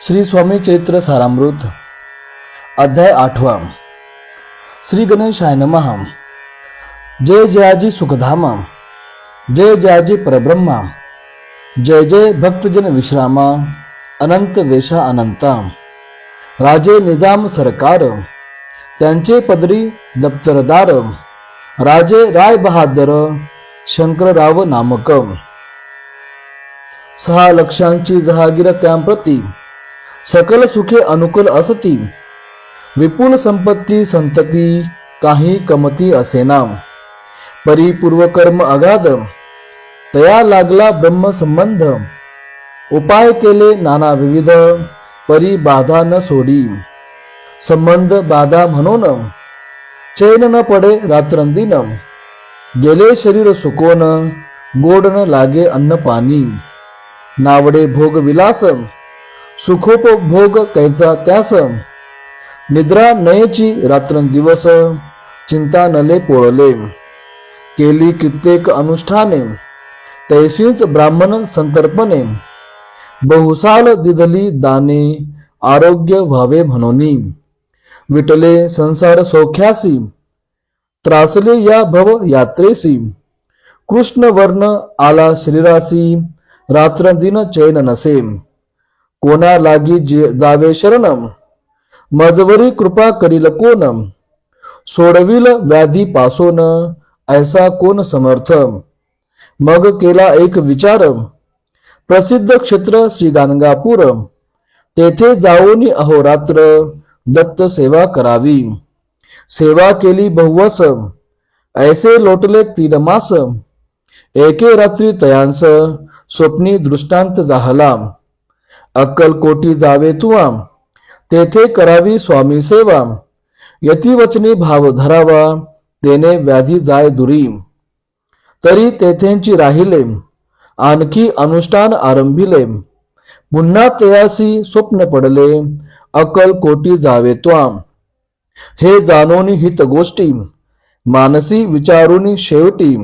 श्री स्वामी चैत्र सारामृत, अध्याय आठवा। श्री गणेशाय नमः। जय जयाजी सुखधामा। जय जयाजी परब्रह्मा। जय जय भक्तजन विश्रामा। अनंत वेशा अनंता। राजे निज़ाम सरकार। त्यांचे पदरी दप्तरदार। राजे राय बहादर शंकरराव नामक। सहा लक्षांची जहागीर त्यांप्रती। सकल सुखे अनुकूल असती. विपुल संपत्ती संतती काही कमती असेना परिपूर्व कर्म अगाध. तया लागला ब्रह्म संबंध. उपाय केले नाना विविध परी बाधा न सोडी. संबंध बाधा म्हणून. चैन न पडे रात्रंदिन. गेले शरीर सुकोन गोड न लागे अन्न पाणी. नावडे भोग विलास. सुखोपभोग कैचा त्यास? निद्रा नयेची रात्रंदिवस चिंता नले पोळले. केली कित्येक अनुष्ठाने तैसीच ब्राह्मण संतर्पणे. बहुसाल दिदली दाने आरोग्य व्हावे म्हणून. विटले संसार सौख्यासी त्रासले या भव यात्रेसी. कृष्ण वर्ण आला शरीरासी रात्र दिन चैन नसे. कोणा लागी जे- जावे शरणम? मजवरी कृपा करील कोण सोडविल व्याधी पासोन ऐसा कोण समर्थ मग केला एक विचार प्रसिद्ध क्षेत्र श्री गाणगापूर तेथे जाऊन अहोरात्र दत्त सेवा करावी. सेवा केली बहुवस ऐसे लोटले तीन मास एके रात्री तयांस स्वप्नी दृष्टांत जाहला अक्कलकोटी जावे तुवा तेथे करावी स्वामी सेवा यतिवचनी भाव धरावा तेने व्याधी जाय दुरी तरी तेथेंची राहिले आणखी अनुष्ठान आरंभिले पुन्हा तयासी स्वप्न पडले अकल कोटी जावे त्वाम. हे जाणून हित गोष्टी मानसी विचारून शेवटी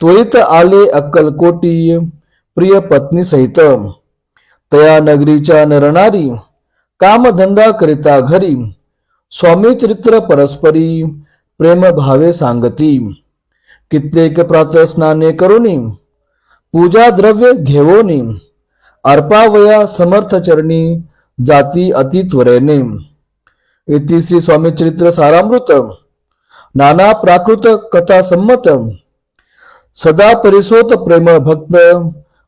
त्वरित आले अक्कलकोटी प्रिय पत्नी सहित तया नगरीच्या नरनारी कामधंदा करिता घरी स्वामी चरित्र परस्परी प्रेम भावे सांगती. कित्येक प्रातः स्नाने करुणी पूजा द्रव्य घेवोनी अर्पावया समर्थ चरणी जाती अति त्वरेने. इति श्री स्वामी चरित्र सारामृत नाना प्राकृत कथा संमत सदा परिसोत प्रेम भक्त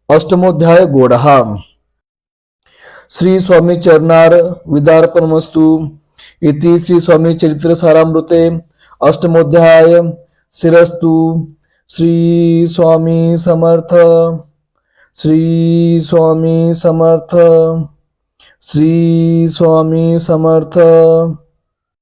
अष्टमोध्याय गोडहा. श्री स्वामी चरणार विदार्पणमस्तु. इति श्री स्वामी चरित्र सारामृते. अष्टमोध्याय. शिरस्तु. श्री स्वामी समर्थ. श्री स्वामी समर्थ. श्री स्वामी समर्थ.